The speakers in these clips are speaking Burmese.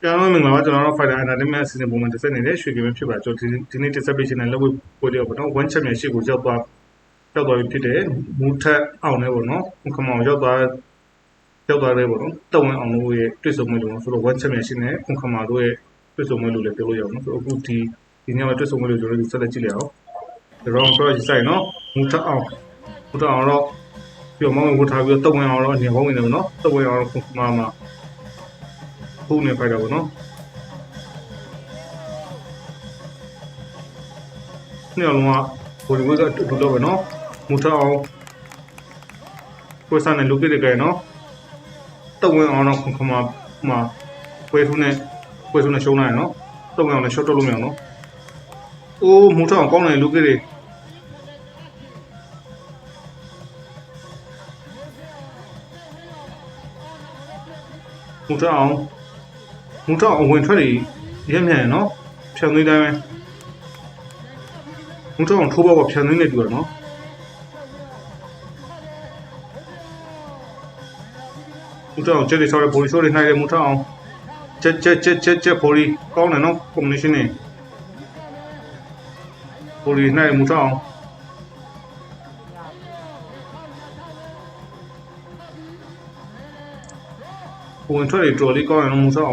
ပြန်လို့မင်္ဂလာပါကျွန်တော်တို့ Fighter Entertainment အစီအစဉ်ပုံမှန်တစ်ဆက်နေတဲ့ရွှေကင်းဖြစ်ပါကျွန်တော်ဒီနေ့တစ်ဆက်ပေးရှင်တဲ့လက်ဝဲပွဲလေးပေါ့နော် one champion ရှိကိုရောက်သွားရောက်သွားပြီဖြစ်တယ်မူထက်အောင်လည်းပေါ့နော်ခမောင်ရောက်သွားရောက်သွားတယ်ပေါ့နော်တဝန်အောင်လို့ရဲ့တွေ့ဆုံမှုလို့ဆိုတော့ one champion ရှိနေခမောင်တို့ရဲ့တွေ့ဆုံမှုလို့လည်းပြောလို့ရအောင်နော်ဆိုတော့အခုဒီဒီညမှာတွေ့ဆုံမှုလို့ကျွန်တော်တို့ဆက်လက်ကြည့်လိုက်အောင် round တော့စိုက်နော်မူထက်အောင်မူထက်အောင်တော့ပြောမောင်းဝတ်ထားပြီးတော့တဝန်အောင်တော့အနေဟောင်းနေတယ်ပေါ့နော်တဝန်အောင်ခမောင်မှာ ဖုန်းနေဖိုက်တာပေါ့နော်နှစ်ယောက်လုံးကဘိုလီဝဲကအတူတူတော့ပဲနော်မူထအောင်ကိုယ်စားနဲ့လူကိတကဲနော်တဝင်းအောင်တော့ခမမှာပွဲထုနဲ့ပွဲထုနဲ့ရှုံးလိုက်နော်တဝင်းအောင်လည်း short တော့လို့မရအောင်နော်အိုးမူထအောင်ကောင်းတယ်လူကိတွေမူထအောင် မူထအောင်အဝင်ထွက်တွေရက်မြန်ရနော်ဖြန်သွေးတိုင်းပဲမူထောင်ထိုးပေါက်ဖြန်သွင်းနေတူရနော်မူထောင်ကျက်တွေဆောက်တဲ့ဘော်လီဆိုးတွေနှိုက်တယ်မူထောင်ကျက်ကျက်ကျက်ကျက်ကျက်ဘော်လီကောင်းတယ်နော် combination နေဘော်လီနှိုက်မူထောင်ဝင်ထွက်တွေတော်လေးကောင်းတယ်နော်မူထောင်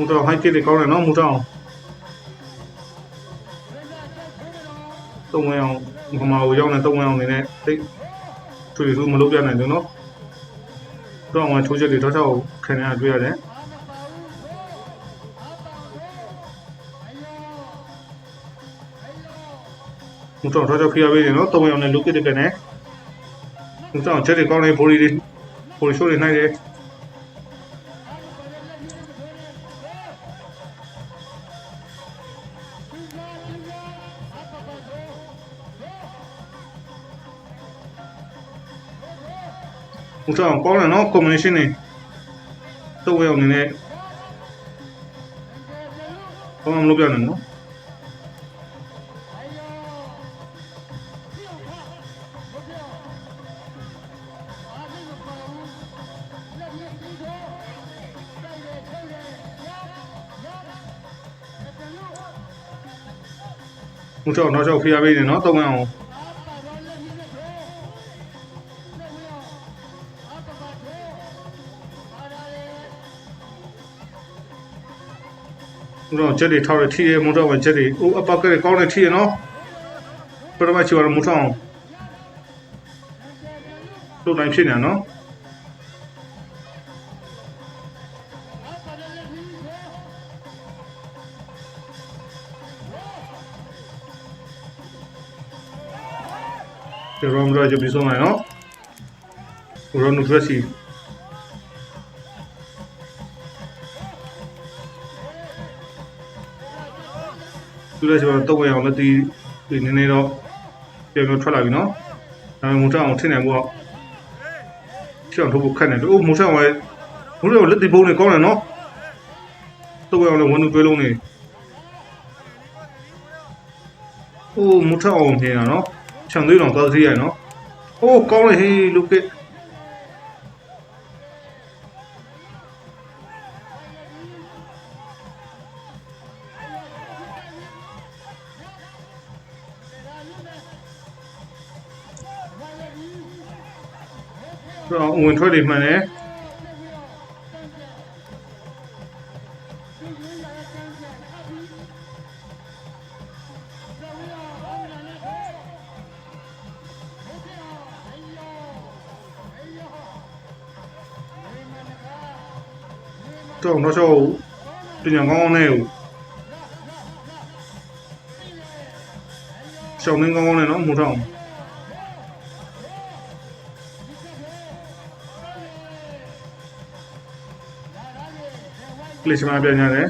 မိုတော် high kick တွေကောင်းတယ်နော်မိုတော်သုံးဝင်အောင်မမကိုရောက်နေသုံးဝင်အောင်နေနဲ့တိတ်ထွေထူးမလုပ်ပြနိုင်ဘူးနော်တော့ဝင်ထိုးချက်တွေတော့တော့ခံရတွေ့ရတယ်မတော်တော့တော့ခရပေးတယ်နော်သုံးဝင်အောင်နဲ့လူကစ်တွေကနေမတော်ချက်တွေကောင်းတယ်ဘော်ဒီတွေဘော်ဒီရှိုးတွေနိုင်တယ် မတော်ကောင်းတယ်နော် combination တွေတုံဝင်အောင်နေနဲ့ကောင်းအောင်လုပ်ပြနိုင်နော်မတော်တော့တော့ဖျားပေးတယ်နော်တုံဝင်အောင် မတော်ချက်တွေထောက်ရထိရမတော်ဝင်ချက်တွေအိုးအပကတွေကောင်းနေထိရနော်ပထမချီရမတော်အောင်တို့တိုင်းဖြစ်နေနော်ဒီရောမတော်ကြပြီးဆုံးလိုက်နော်ရောနုဒရစီ သူလည်းကျွန်တော်တော့ဝင်အောင်လက်တီးဒီနည်းနည်းတော့ပြန်ပြန်ထွက်လာပြီနော်ဒါပေမဲ့မူထအောင်ထင်နေဖို့ချောင်းထုတ်ဖို့ခက်နေတယ်အိုးမူထအောင်လည်းမူထအောင်လက်တီးပုံးနေကောင်းတယ်နော်တော့ဝင်အောင်လည်းဝန်သူတွဲလုံးနေအိုးမူထအောင်နေရနော်ခြံသွေးတော်သွားသေးရနော်အိုးကောင်းလေဟေးလူကစ် တော့ဝင်ထွက်တွေမှန်တယ်တော့တော့ရှောပညာကောင်းကောင်းနဲ့ လစ်မပြန်ရတယ်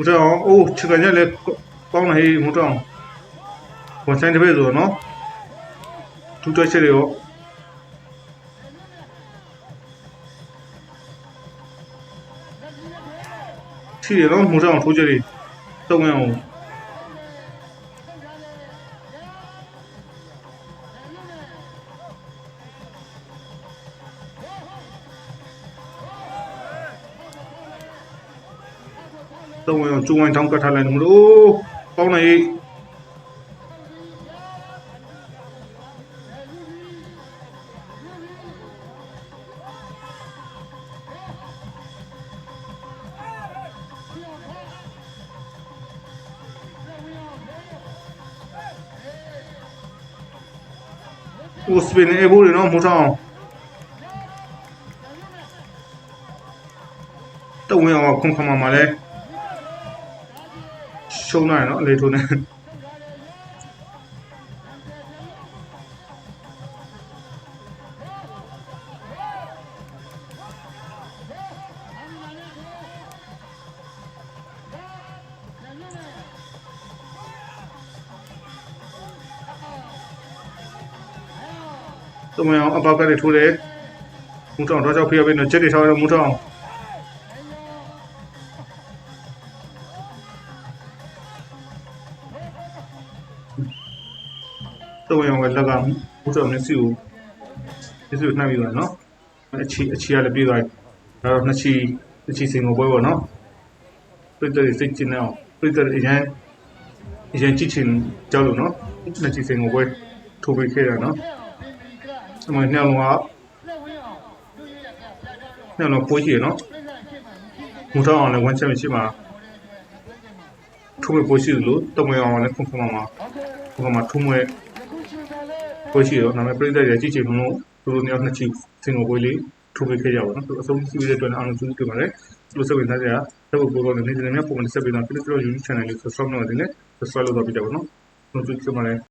ဦးတောင်အိုးချက်ကညက်လည်းကောင်းလာဟေးဦးတောင်ဝန်ဆိုင်တစ်ပိတ်ဆိုတော့နော်သူတွေ့ချက်တွေရော ထိတယ်နော်ဦးတောင်ထိုးချက်တွေတုံးရအောင်တုံးရအောင်ကျုံဝိုင်းထောင်းကတ်ထားလိုက်လို့မလို့ကောင်းနေ ဟိုစပင်အေဘူးလေနော်မိုးထောင်းတဝင်အောင်ခုံခမမှာလဲရှုံးနိုင်နော်အလေထိုးနေ တဝင်အောင်အပေါက်ကလေးထိုးတယ်မိုးထောင်းတော့ကြောက်ဖေးရပြီနော်ချက်တွေထောက်ရမိုးထောင်းတဝင်အောင်ကလက်ကမိုးထောင်းနဲ့စီကိုဒီစီကိုနှမ်းပြီးတော့နော်အချီအချီကလည်းပြေးသွားတယ်ဒါတော့နှစ်ချီနှစ်ချီစင်ကိုပွဲပေါ့နော်ပြည့်တဲ့စိတ်ကျင်းအောင်ပြည့်တဲ့အရင်အရင်ကြည့်ချင်ကြောက်လို့နော်နှစ်ချီစင်ကိုပွဲထိုးပေးခဲ့တာနော် အမညောင်လုံးကညောင်လုံးပိုးရှိရနော်မူထောင်းအောင်လည်းဝမ်းချက်မရှိမှာထိုးပေးပိုးရှိလို့တမွေအောင်လည်းခုံခုံမှာခုံမှာထိုးမွေပိုးရှိရောနာမည်ပြည့်တဲ့ရကြည့်ချင်လို့သူတို့ညောင်နှစ်ချီစင်ကိုပွဲလေးထိုးပေးခဲ့ကြပါတော့သူအဆုံးစီးတဲ့အတွက်အားလုံးကျေးဇူးတင်ပါတယ်လို့ဆက်ဝင်သားကြတော့ဘုဘောကနေနေနေမြပုံမှန်ဆက်ပြီးတော့ YouTube channel လေး subscribe လုပ်နေတယ် subscribe လုပ်တော့ပြကြပါတော့ကျေးဇူးတင်ပါတယ်